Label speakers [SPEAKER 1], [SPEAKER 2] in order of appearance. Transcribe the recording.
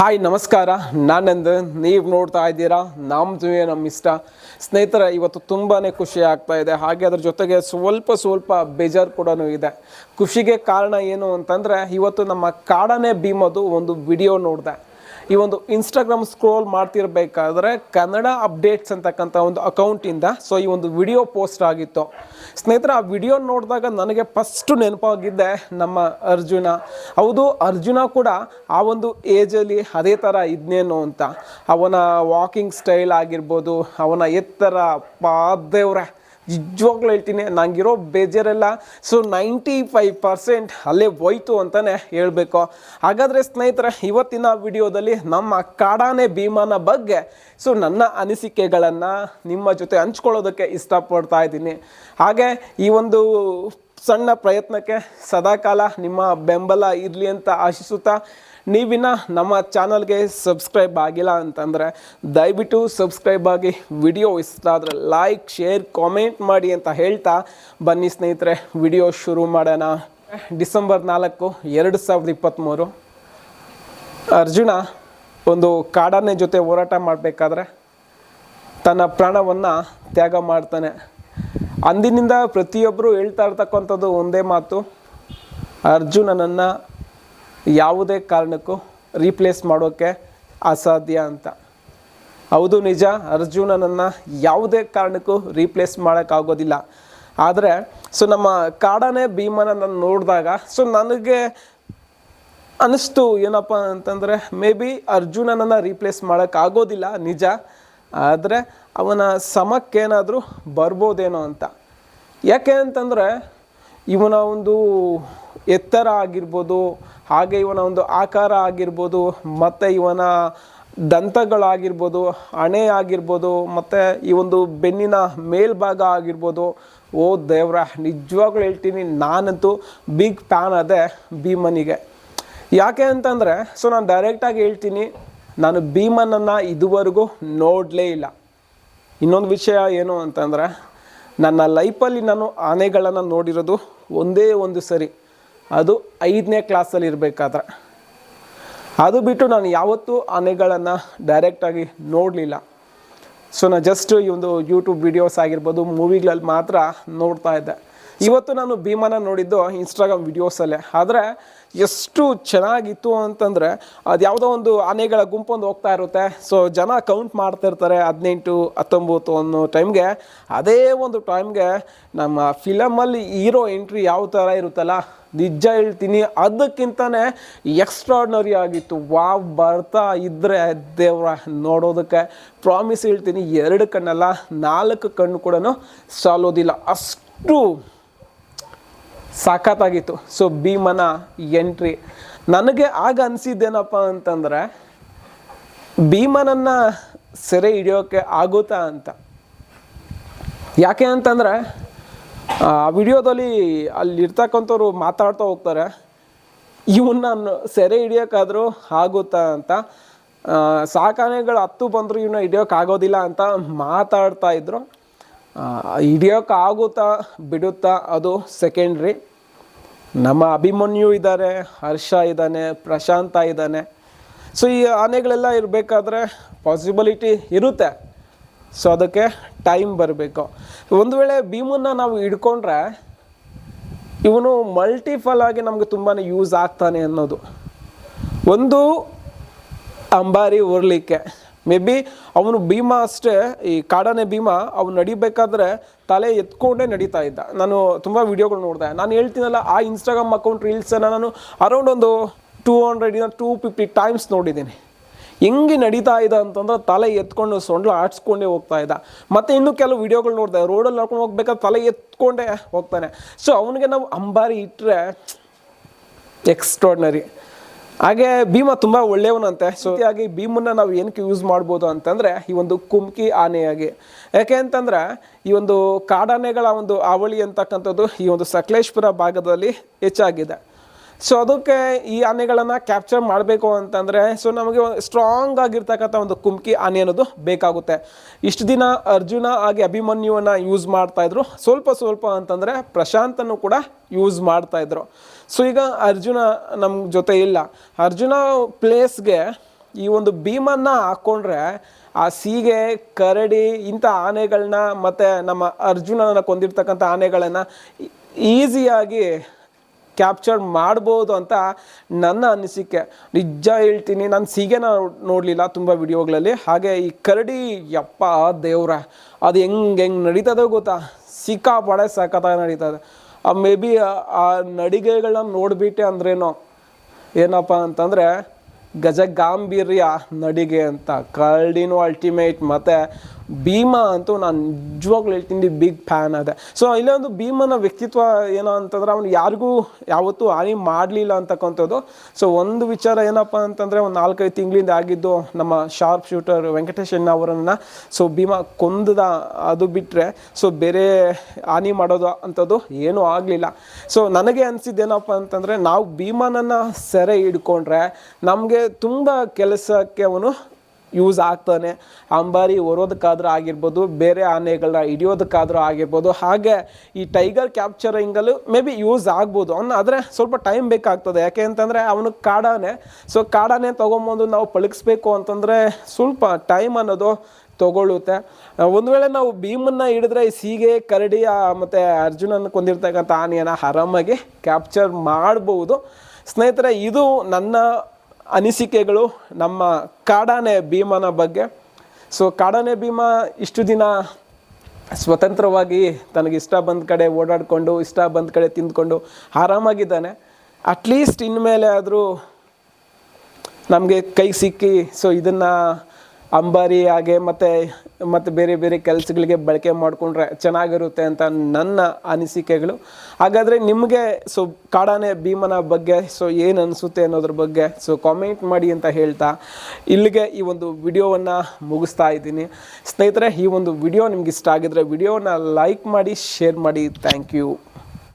[SPEAKER 1] Hi, ನಮಸ್ಕಾರ. ನಾನಂದ್, ನೀವು ನೋಡ್ತಾ ಇದ್ದೀರಾ? ಜೊತೆ ನಮ್ಮ ಇಷ್ಟ ಸ್ನೇಹಿತರೆ, ಇವತ್ತು ತುಂಬಾ ಖುಷಿ ಆಗ್ತಾ ಇದೆ. ಹಾಗೆ ಅದ್ರ ಜೊತೆಗೆ ಸ್ವಲ್ಪ ಸ್ವಲ್ಪ ಬೇಜಾರು ಕೂಡ ಇದೆ. ಖುಷಿಗೆ ಕಾರಣ ಏನು ಅಂತಂದರೆ, ಇವತ್ತು ನಮ್ಮ ಕಾಡನೆ ಭೀಮದು ಒಂದು ವಿಡಿಯೋ ನೋಡಿದೆ. ಈ ಒಂದು ಇನ್ಸ್ಟಾಗ್ರಾಮ್ ಸ್ಕ್ರೋಲ್ ಮಾಡ್ತಿರ್ಬೇಕಾದ್ರೆ ಕನ್ನಡ ಅಪ್ಡೇಟ್ಸ್ ಅಂತಕ್ಕಂಥ ಒಂದು ಅಕೌಂಟಿಂದ ಸೊ ಈ ಒಂದು ವಿಡಿಯೋ ಪೋಸ್ಟ್ ಆಗಿತ್ತು. ಸ್ನೇಹಿತರೆ, ಆ ವಿಡಿಯೋ ನೋಡಿದಾಗ ನನಗೆ ಫಸ್ಟು ನೆನಪಾಗಿದ್ದೆ ನಮ್ಮ ಅರ್ಜುನ. ಹೌದು, ಅರ್ಜುನ ಕೂಡ ಆ ಒಂದು ಏಜಲ್ಲಿ ಅದೇ ಥರ ಇದ್ನೇನು ಅಂತ. ಅವನ ವಾಕಿಂಗ್ ಸ್ಟೈಲ್ ಆಗಿರ್ಬೋದು, ಅವನ ಎತ್ತರ ಪಾದೇವ್ರೆ. ನಿಜವಾಗ್ಲೂ ಹೇಳ್ತೀನಿ, ನಂಗಿರೋ ಬೇಜಾರೆಲ್ಲ ಸೊ ನೈಂಟಿ ಫೈವ್ ಪರ್ಸೆಂಟ್ ಅಲ್ಲೇ ಹೋಯ್ತು ಅಂತಲೇ ಹೇಳಬೇಕು. ಹಾಗಾದರೆ ಸ್ನೇಹಿತರೆ, ಇವತ್ತಿನ ವಿಡಿಯೋದಲ್ಲಿ ನಮ್ಮ ಕಾಡಾನೆ ಭೀಮಾನ ಬಗ್ಗೆ, ಸೊ ನನ್ನ ಅನಿಸಿಕೆಗಳನ್ನು ನಿಮ್ಮ ಜೊತೆ ಹಂಚ್ಕೊಳ್ಳೋದಕ್ಕೆ ಇಷ್ಟಪಡ್ತಾ ಇದ್ದೀನಿ. ಹಾಗೆ ಈ ಒಂದು ಸಣ್ಣ ಪ್ರಯತ್ನಕ್ಕೆ ಸದಾಕಾಲ ನಿಮ್ಮ ಬೆಂಬಲ ಇರಲಿ ಅಂತ ಆಶಿಸುತ್ತಾ ನೀವಿನ್ನ ನಮ್ಮ ಚಾನಲ್ಗೆ ಸಬ್ಸ್ಕ್ರೈಬ್ ಆಗಿಲ್ಲ ಅಂತಂದರೆ ದಯವಿಟ್ಟು ಸಬ್ಸ್ಕ್ರೈಬ್ ಆಗಿ ವಿಡಿಯೋ ಇಷ್ಟ ಆದರೆ ಲೈಕ್, ಶೇರ್, ಕಾಮೆಂಟ್ ಮಾಡಿ ಅಂತ ಹೇಳ್ತಾ ಬನ್ನಿ ಸ್ನೇಹಿತರೆ, ವಿಡಿಯೋ ಶುರು ಮಾಡೋಣ. ಡಿಸೆಂಬರ್ ನಾಲ್ಕು, ಎರಡು ಸಾವಿರದ ಇಪ್ಪತ್ತ್ಮೂರು. ಅರ್ಜುನ ಒಂದು ಕಾಡಾನೆ ಜೊತೆ ಹೋರಾಟ ಮಾಡಬೇಕಾದ್ರೆ ತನ್ನ ಪ್ರಾಣವನ್ನು ತ್ಯಾಗ ಮಾಡ್ತಾನೆ. ಅಂದಿನಿಂದ ಪ್ರತಿಯೊಬ್ಬರು ಹೇಳ್ತಾ ಇರ್ತಕ್ಕಂಥದ್ದು ಒಂದೇ ಮಾತು, ಅರ್ಜುನನನ್ನು ಯಾವುದೇ ಕಾರಣಕ್ಕೂ ರೀಪ್ಲೇಸ್ ಮಾಡೋಕ್ಕೆ ಅಸಾಧ್ಯ ಅಂತ. ಹೌದು ನಿಜ, ಅರ್ಜುನನನ್ನು ಯಾವುದೇ ಕಾರಣಕ್ಕೂ ರೀಪ್ಲೇಸ್ ಮಾಡೋಕ್ಕಾಗೋದಿಲ್ಲ ಆದರೆ ಸೊ ನಮ್ಮ ಕಾಡನೇ ಭೀಮನನ್ನು ನೋಡಿದಾಗ ಸೊ ನನಗೆ ಅನಿಸ್ತು ಏನಪ್ಪ ಅಂತಂದರೆ ಮೇ ಬಿ ಅರ್ಜುನನನ್ನು ರೀಪ್ಲೇಸ್ ಮಾಡೋಕ್ಕಾಗೋದಿಲ್ಲ ನಿಜ. ಆದರೆ, ಅವನ ಸಮಕ್ಕೇನಾದರೂ ಬರ್ಬೋದೇನೋ ಅಂತ. ಯಾಕೆ ಅಂತಂದರೆ, ಇವನ ಒಂದು ಎತ್ತರ ಆಗಿರ್ಬೋದು, ಹಾಗೆ ಇವನ ಒಂದು ಆಕಾರ ಆಗಿರ್ಬೋದು, ಮತ್ತು ಇವನ ದಂತಗಳಾಗಿರ್ಬೋದು, ಹಣೆ ಆಗಿರ್ಬೋದು, ಮತ್ತು ಈ ಒಂದು ಬೆನ್ನಿನ ಮೇಲ್ಭಾಗ ಆಗಿರ್ಬೋದು, ಓ ದೇವ್ರ, ನಿಜವಾಗ್ಲೂ ಹೇಳ್ತೀನಿ, ನಾನಂತೂ ಬಿಗ್ ಫ್ಯಾನ್ ಅದೆ ಭೀಮನಿಗೆ. ಯಾಕೆ ಅಂತಂದರೆ ಸೊ ನಾನು ಡೈರೆಕ್ಟಾಗಿ ಹೇಳ್ತೀನಿ, ನಾನು ಭೀಮನನ್ನು ಇದುವರೆಗೂ ನೋಡಲೇ ಇಲ್ಲ. ಇನ್ನೊಂದು ವಿಷಯ ಏನು ಅಂತಂದರೆ, ನನ್ನ ಲೈಫಲ್ಲಿ ನಾನು ಆನೆಗಳನ್ನು ನೋಡಿರೋದು ಒಂದೇ ಒಂದು ಸರಿ. ಅದು ಐದನೇ ಕ್ಲಾಸಲ್ಲಿ ಇರಬೇಕಾದ್ರೆ. ಅದು ಬಿಟ್ಟು ನಾನು ಯಾವತ್ತೂ ಆನೆಗಳನ್ನು ಡೈರೆಕ್ಟಾಗಿ ನೋಡಲಿಲ್ಲ. ಸೊ ನಾನು ಜಸ್ಟ್ ಈ ಒಂದು ಯೂಟ್ಯೂಬ್ ವಿಡಿಯೋಸ್ ಆಗಿರ್ಬೋದು ಮೂವಿಗಳಲ್ಲಿ ಮಾತ್ರ ನೋಡ್ತಾ ಇದ್ದೆ. ಇವತ್ತು ನಾನು ಭೀಮನ ನೋಡಿದ್ದು ಇನ್ಸ್ಟಾಗ್ರಾಮ್ ವಿಡಿಯೋಸಲ್ಲೇ ಆದರೆ ಎಷ್ಟು ಚೆನ್ನಾಗಿತ್ತು ಅಂತಂದರೆ ಅದು ಯಾವುದೋ ಒಂದು ಆನೆಗಳ ಗುಂಪೊಂದು ಹೋಗ್ತಾ ಇರುತ್ತೆ. ಸೊ ಜನ ಕೌಂಟ್ ಮಾಡ್ತಿರ್ತಾರೆ ಹದಿನೆಂಟು, ಹತ್ತೊಂಬತ್ತು ಅನ್ನೋ ಟೈಮ್ಗೆ ಅದೇ ಒಂದು ಟೈಮ್ಗೆ ನಮ್ಮ ಫಿಲಮಲ್ಲಿ ಹೀರೋ ಎಂಟ್ರಿ ಯಾವ ಥರ ಇರುತ್ತಲ್ಲ? ನಿಜ ಹೇಳ್ತೀನಿ, ಅದಕ್ಕಿಂತನೇ ಎಕ್ಸ್ಟ್ರಾಡ್ನರಿ ಆಗಿತ್ತು. ವಾವ್, ಬರ್ತಾ ಇದ್ದರೆ ದೇವ್ರ ನೋಡೋದಕ್ಕೆ. ಪ್ರಾಮಿಸ್ ಹೇಳ್ತೀನಿ, ಎರಡು ಕಣ್ಣಲ್ಲ, ನಾಲ್ಕು ಕಣ್ಣು ಕೂಡ ಸಾಲೋದಿಲ್ಲ. ಅಷ್ಟು ಸಾಕತ್ತಾಗಿತ್ತು ಸೊ ಭೀಮನ ಎಂಟ್ರಿ ನನಗೆ ಆಗ ಅನಿಸಿದ್ದೇನಪ್ಪ ಅಂತಂದರೆ, ಭೀಮನನ್ನು ಸೆರೆ ಹಿಡಿಯೋಕ್ಕೆ ಆಗುತ್ತಾ ಅಂತ. ಯಾಕೆ ಅಂತಂದರೆ, ಆ, ವಿಡಿಯೋದಲ್ಲಿ ಅಲ್ಲಿರ್ತಕ್ಕಂಥವ್ರು ಮಾತಾಡ್ತಾ ಹೋಗ್ತಾರೆ, ಇವನ್ನ ಸೆರೆ ಹಿಡಿಯೋಕ್ಕಾದರೂ ಆಗುತ್ತಾ ಅಂತ. ಸಾಕಾನೆಗಳು ಹತ್ತು ಬಂದರೂ ಇವನ್ನ ಹಿಡಿಯೋಕ್ಕಾಗೋದಿಲ್ಲ ಅಂತ ಮಾತಾಡ್ತಾ ಇದ್ರು. ಹಿಡಿಯೋಕ್ಕಾಗುತ್ತಾ ಬಿಡುತ್ತಾ ಅದು ಸೆಕೆಂಡ್ರಿ ನಮ್ಮ ಅಭಿಮನ್ಯು ಇದ್ದಾರೆ, ಹರ್ಷ ಇದ್ದಾನೆ, ಪ್ರಶಾಂತ ಇದ್ದಾನೆ. ಸೊ ಈ ಆನೆಗಳೆಲ್ಲ ಇರಬೇಕಾದ್ರೆ ಪಾಸಿಬಿಲಿಟಿ ಇರುತ್ತೆ. ಸೊ ಅದಕ್ಕೆ ಟೈಮ್ ಬರಬೇಕು. ಒಂದು ವೇಳೆ ಭೀಮನ್ನ ನಾವು ಹಿಡ್ಕೊಂಡ್ರೆ, ಇವನು ಮಲ್ಟಿಫಲ್ ಆಗಿ ನಮಗೆ ತುಂಬಾ ಯೂಸ್ ಆಗ್ತಾನೆ ಅನ್ನೋದು. ಒಂದು ಅಂಬಾರಿ ಉರ್ಲಿಕ್ಕೆ. ಮೇ ಬಿ ಅವನು ಭೀಮ ಅಷ್ಟೇ, ಈ ಕಾಡಾನೆ ಭೀಮ, ಅವನು ನಡಿಬೇಕಾದ್ರೆ ತಲೆ ಎತ್ಕೊಂಡೇ ನಡೀತಾ ಇದ್ದ. ನಾನು ತುಂಬ ವೀಡಿಯೋಗಳು ನೋಡಿದೆ. ನಾನು ಹೇಳ್ತೀನಲ್ಲ, ಆ ಇನ್ಸ್ಟಾಗ್ರಾಮ್ ಅಕೌಂಟ್ ರೀಲ್ಸನ್ನು ನಾನು ಅರೌಂಡ್ ಒಂದು ಟೂ ಹಂಡ್ರೆಡಿಂದ ಟೂ ಫಿಫ್ಟಿ ಟೈಮ್ಸ್ ನೋಡಿದ್ದೀನಿ. ಹೆಂಗೆ ನಡೀತಾ ಇದ್ದ ಅಂತಂದ್ರೆ ತಲೆ ಎತ್ಕೊಂಡು ಸೊಂಡ್ಲ ಆಡ್ಸ್ಕೊಂಡೇ ಹೋಗ್ತಾ ಇದ್ದ. ಮತ್ತು ಇನ್ನೂ ಕೆಲವು ವಿಡಿಯೋಗಳು ನೋಡಿದೆ. ರೋಡಲ್ಲಿ ನಡ್ಕೊಂಡು ಹೋಗ್ಬೇಕಾದ್ರೆ ತಲೆ ಎತ್ಕೊಂಡೇ ಹೋಗ್ತಾನೆ. ಸೊ ಅವನಿಗೆ ನಾವು ಅಂಬಾರಿ ಇಟ್ಟರೆ ಎಕ್ಸ್ಟ್ರಾಡ್ನರಿ ಹಾಗೆ ಭೀಮ ತುಂಬಾ ಒಳ್ಳೆಯವನಂತೆ. ಸೊ ಹಾಗೆ ಭೀಮನ್ನ ನಾವು ಏನಕ್ಕೆ ಯೂಸ್ ಮಾಡ್ಬೋದು ಅಂತಂದ್ರೆ ಈ ಒಂದು ಕುಮ್ಕಿ ಆನೆಯಾಗಿ. ಯಾಕೆ ಅಂತಂದ್ರೆ ಈ ಒಂದು ಕಾಡಾನೆಗಳ ಒಂದು ಅವಳಿ ಅಂತಕ್ಕಂಥದ್ದು ಈ ಒಂದು ಸಕಲೇಶ್ಪುರ ಭಾಗದಲ್ಲಿ ಹೆಚ್ಚಾಗಿದೆ. ಸೊ ಅದಕ್ಕೆ ಈ ಆನೆಗಳನ್ನು ಕ್ಯಾಪ್ಚರ್ ಮಾಡಬೇಕು ಅಂತಂದರೆ ಸೊ ನಮಗೆ ಸ್ಟ್ರಾಂಗ್ ಆಗಿರ್ತಕ್ಕಂಥ ಒಂದು ಕುಮ್ಕಿ ಆನೆ ಅನ್ನೋದು ಬೇಕಾಗುತ್ತೆ. ಇಷ್ಟು ದಿನ ಅರ್ಜುನ ಹಾಗೆ ಅಭಿಮನ್ಯುವನ್ನು ಯೂಸ್ ಮಾಡ್ತಾಯಿದ್ರು ಸ್ವಲ್ಪ ಸ್ವಲ್ಪ ಅಂತಂದರೆ ಪ್ರಶಾಂತನ್ನು ಕೂಡ ಯೂಸ್ ಮಾಡ್ತಾಯಿದ್ರು ಸೊ ಈಗ ಅರ್ಜುನ ನಮ್ಮ ಜೊತೆ ಇಲ್ಲ. ಅರ್ಜುನ ಪ್ಲೇಸ್ಗೆ ಈ ಒಂದು ಭೀಮನ್ನ ಹಾಕ್ಕೊಂಡ್ರೆ ಆ ಸೀಗೆ, ಕರಡಿ, ಇಂಥ ಆನೆಗಳನ್ನ ಮತ್ತು ನಮ್ಮ ಅರ್ಜುನನ ಕೊಂದಿರ್ತಕ್ಕಂಥ ಆನೆಗಳನ್ನು ಈಸಿಯಾಗಿ ಕ್ಯಾಪ್ಚರ್ ಮಾಡ್ಬೋದು ಅಂತ ನನ್ನ ಅನಿಸಿಕೆ. ನಿಜ ಹೇಳ್ತೀನಿ, ನಾನು ಸೀಗೆನ ನೋಡಲಿಲ್ಲ ತುಂಬ ವಿಡಿಯೋಗಳಲ್ಲಿ. ಹಾಗೆ ಈ ಕರಡಿ ಯಪ್ಪ ದೇವ್ರ, ಅದು ಹೆಂಗೆ ಹೆಂಗೆ ನಡೀತದೋ ಗೊತ್ತಾ? ಸಿಕ್ಕಾಪಡೆ ಸಖತ್ತಾಗಿ ನಡೀತದೆ. ಆ ಮೇ ಬಿ ಆ ನಡಿಗೆಗಳನ್ನ ನೋಡಿಬಿಟ್ಟೆ ಅಂದ್ರೇನೋ? ಏನಪ್ಪ ಅಂತಂದರೆ ಗಜ ಗಾಂಭೀರ್ಯ ನಡಿಗೆ ಅಂತ. ಕರಡಿನೂ ಅಲ್ಟಿಮೇಟ್ ಮತ್ತು ಭೀಮಾ ಅಂತೂ ನಾನು ನಿಜವಾಗ್ಲೂ ಹೇಳ್ತೀನಿ ಬಿಗ್ ಫ್ಯಾನ್ ಅದೇ ಸೊ ಇಲ್ಲೊಂದು ಭೀಮನ ವ್ಯಕ್ತಿತ್ವ ಏನೋ ಅಂತಂದ್ರೆ ಅವನು ಯಾರಿಗೂ ಯಾವತ್ತೂ ಹಾನಿ ಮಾಡಲಿಲ್ಲ ಅಂತಕ್ಕಂಥದ್ದು. ಸೊ ಒಂದು ವಿಚಾರ ಏನಪ್ಪ ಅಂತಂದರೆ ಒಂದು ನಾಲ್ಕೈದು ತಿಂಗಳಿಂದ ಆಗಿದ್ದು ನಮ್ಮ ಶಾರ್ಪ್ ಶೂಟರ್ ವೆಂಕಟೇಶ್ ಅವರನ್ನು. ಸೊ ಭೀಮಾ ಕೊಂದದ ಅದು ಬಿಟ್ಟರೆ ಸೊ ಬೇರೆ ಹಾನಿ ಮಾಡೋದು ಅಂಥದ್ದು ಏನೂ ಆಗಲಿಲ್ಲ. ಸೊ ನನಗೆ ಅನಿಸಿದ್ದೇನಪ್ಪ ಅಂತಂದರೆ ನಾವು ಭೀಮನನ್ನು ಸೆರೆ ಹಿಡ್ಕೊಂಡ್ರೆ ನಮಗೆ ತುಂಬ ಕೆಲಸಕ್ಕೆ ಅವನು ಯೂಸ್ ಆಗ್ತಾನೆ. ಅಂಬಾರಿ ಹೊರೋದಕ್ಕಾದ್ರೂ ಆಗಿರ್ಬೋದು, ಬೇರೆ ಆನೆಗಳನ್ನ ಹಿಡಿಯೋದಕ್ಕಾದ್ರೂ ಆಗಿರ್ಬೋದು, ಹಾಗೆ ಈ ಟೈಗರ್ ಕ್ಯಾಪ್ಚರಿಂಗಲ್ಲೂ ಮೇ ಬಿ ಯೂಸ್ ಆಗ್ಬೋದು. ಅವನು ಆದರೆ ಸ್ವಲ್ಪ ಟೈಮ್ ಬೇಕಾಗ್ತದೆ. ಯಾಕೆ ಅಂತಂದರೆ ಅವನು ಕಾಡಾನೆ. ಸೊ ಕಾಡಾನೆ ತೊಗೊಂಬಂದು ನಾವು ಪಳಗಿಸ್ಬೇಕು ಅಂತಂದರೆ ಸ್ವಲ್ಪ ಟೈಮ್ ಅನ್ನೋದು ತಗೊಳ್ಳುತ್ತೆ ಒಂದು ವೇಳೆ ನಾವು ಭೀಮನ್ನು ಹಿಡಿದ್ರೆ ಸೀಗೆ, ಕರಡಿ ಮತ್ತು ಮತ್ತೆ ಅರ್ಜುನನ ಕೊಂದಿರ್ತಕ್ಕಂಥ ಆನೆಯನ್ನು ಆರಾಮಾಗಿ ಕ್ಯಾಪ್ಚರ್ ಮಾಡ್ಬೋದು. ಸ್ನೇಹಿತರೆ, ಇದು ನನ್ನ ಅನಿಸಿಕೆಗಳು ನಮ್ಮ ಕಾಡಾನೆ ಭೀಮನ ಬಗ್ಗೆ. ಸೊ ಕಾಡಾನೆ ಭೀಮ ಇಷ್ಟು ದಿನ ಸ್ವತಂತ್ರವಾಗಿ ತನಗೆ ಇಷ್ಟ ಬಂದ ಕಡೆ ಓಡಾಡಿಕೊಂಡು, ಇಷ್ಟ ಬಂದ ಕಡೆ ತಿಂದ್ಕೊಂಡು ಆರಾಮಾಗಿದ್ದಾನೆ. ಅಟ್ಲೀಸ್ಟ್ ಇನ್ಮೇಲೆ ಆದರೂ ನಮಗೆ ಕೈ ಸಿಕ್ಕಿ ಸೊ ಇದನ್ನು ಅಂಬಾರಿ ಹಾಗೆ ಮತ್ತು ಮತ್ತು ಬೇರೆ ಬೇರೆ ಕೆಲಸಗಳಿಗೆ ಬಳಕೆ ಮಾಡಿಕೊಂಡ್ರೆ ಚೆನ್ನಾಗಿರುತ್ತೆ ಅಂತ ನನ್ನ ಅನಿಸಿಕೆಗಳು. ಹಾಗಾದರೆ ನಿಮಗೆ ಸೊ ಕಾಡಾನೆ ಭೀಮನ ಬಗ್ಗೆ, ಸೊ ಏನು ಅನಿಸುತ್ತೆ ಅನ್ನೋದ್ರ ಬಗ್ಗೆ, ಸೊ ಕಾಮೆಂಟ್ ಮಾಡಿ ಅಂತ ಹೇಳ್ತಾ ಇಲ್ಲಿಗೆ ಈ ಒಂದು ವಿಡಿಯೋವನ್ನು ಮುಗಿಸ್ತಾ ಇದ್ದೀನಿ. ಸ್ನೇಹಿತರೆ, ಈ ಒಂದು ವಿಡಿಯೋ ನಿಮ್ಗೆ ಇಷ್ಟ ಆಗಿದ್ರೆ ವಿಡಿಯೋನ ಲೈಕ್ ಮಾಡಿ ಶೇರ್ ಮಾಡಿ. Thank you